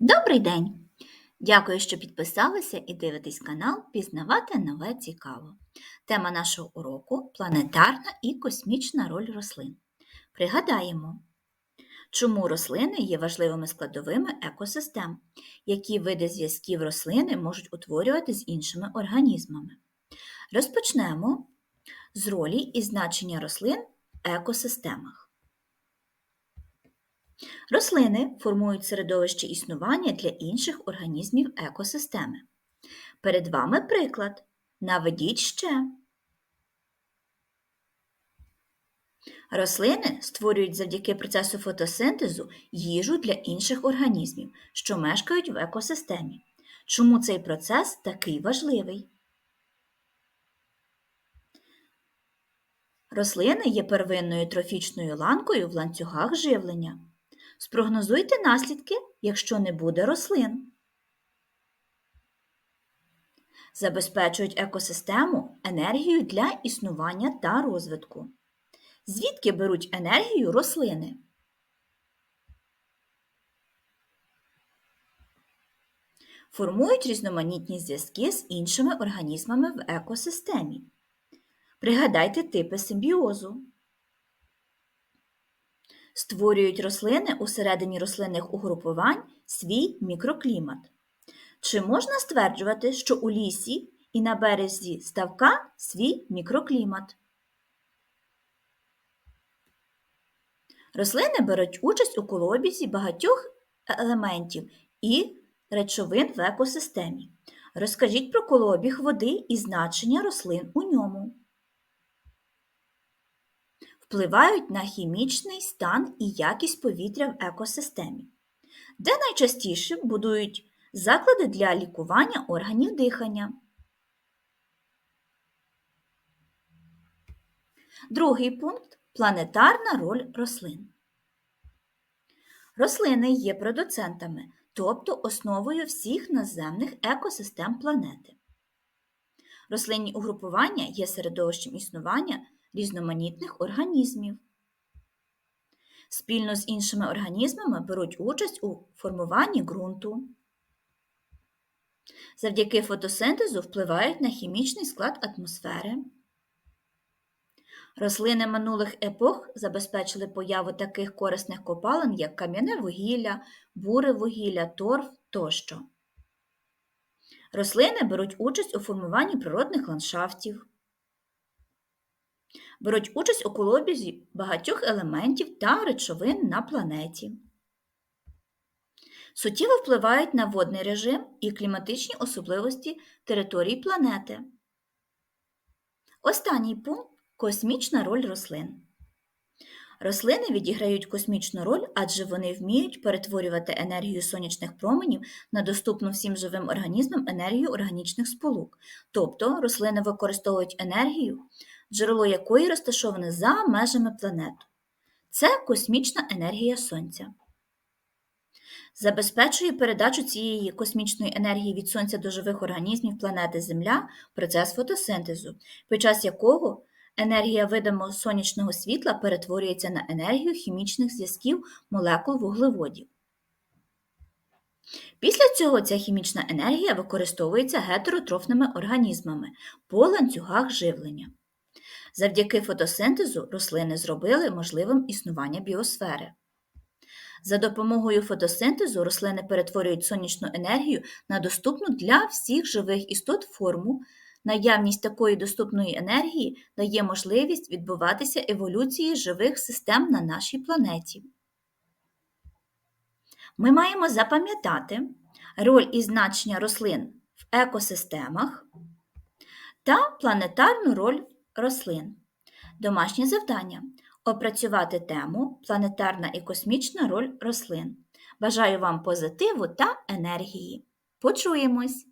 Добрий день! Дякую, що підписалися і дивитесь канал Пізнавати нове цікаво. Тема нашого уроку планетарна і космічна роль рослин. Пригадаємо, чому рослини є важливими складовими екосистем, які види зв'язків рослини можуть утворювати з іншими організмами. Розпочнемо з ролі і значення рослин в екосистемах. Рослини формують середовище існування для інших організмів екосистеми. Перед вами приклад. Наведіть ще. Рослини створюють завдяки процесу фотосинтезу їжу для інших організмів, що мешкають в екосистемі. Чому цей процес такий важливий? Рослини є первинною трофічною ланкою в ланцюгах живлення. Спрогнозуйте наслідки, якщо не буде рослин. Забезпечують екосистему енергію для існування та розвитку. Звідки беруть енергію рослини? Формують різноманітні зв'язки з іншими організмами в екосистемі. Пригадайте типи симбіозу. Створюють рослини усередині рослинних угрупувань свій мікроклімат. Чи можна стверджувати, що у лісі і на березі ставка свій мікроклімат? Рослини беруть участь у колобізі багатьох елементів і речовин в екосистемі. Розкажіть про колобіг води і значення рослин у ньому впливають на хімічний стан і якість повітря в екосистемі, де найчастіше будують заклади для лікування органів дихання. Другий пункт планетарна роль рослин. Рослини є продуцентами, тобто основою всіх наземних екосистем планети. Рослинні угрупування є середовищем існування різноманітних організмів. Спільно з іншими організмами беруть участь у формуванні ґрунту. Завдяки фотосинтезу впливають на хімічний склад атмосфери. Рослини минулих епох забезпечили появу таких корисних копалин, як кам'яне вугілля, буре вугілля, торф тощо. Рослини беруть участь у формуванні природних ландшафтів беруть участь у колобізі багатьох елементів та речовин на планеті. Суттєво впливають на водний режим і кліматичні особливості території планети. Останній пункт космічна роль рослин. Рослини відіграють космічну роль, адже вони вміють перетворювати енергію сонячних променів на доступну всім живим організмам енергію органічних сполук. Тобто рослини використовують енергію, джерело якої розташоване за межами планети. Це космічна енергія Сонця. Забезпечує передачу цієї космічної енергії від Сонця до живих організмів планети Земля процес фотосинтезу, під час якого енергія видимого сонячного світла перетворюється на енергію хімічних зв'язків молекул вуглеводів. Після цього ця хімічна енергія використовується гетеротрофними організмами по ланцюгах живлення. Завдяки фотосинтезу рослини зробили можливим існування біосфери. За допомогою фотосинтезу рослини перетворюють сонячну енергію на доступну для всіх живих істот форму. Наявність такої доступної енергії дає можливість відбуватися еволюції живих систем на нашій планеті. Ми маємо запам'ятати роль і значення рослин в екосистемах та планетарну роль рослин. Домашнє завдання опрацювати тему Планетарна і космічна роль рослин. Бажаю вам позитиву та енергії. Почуємось!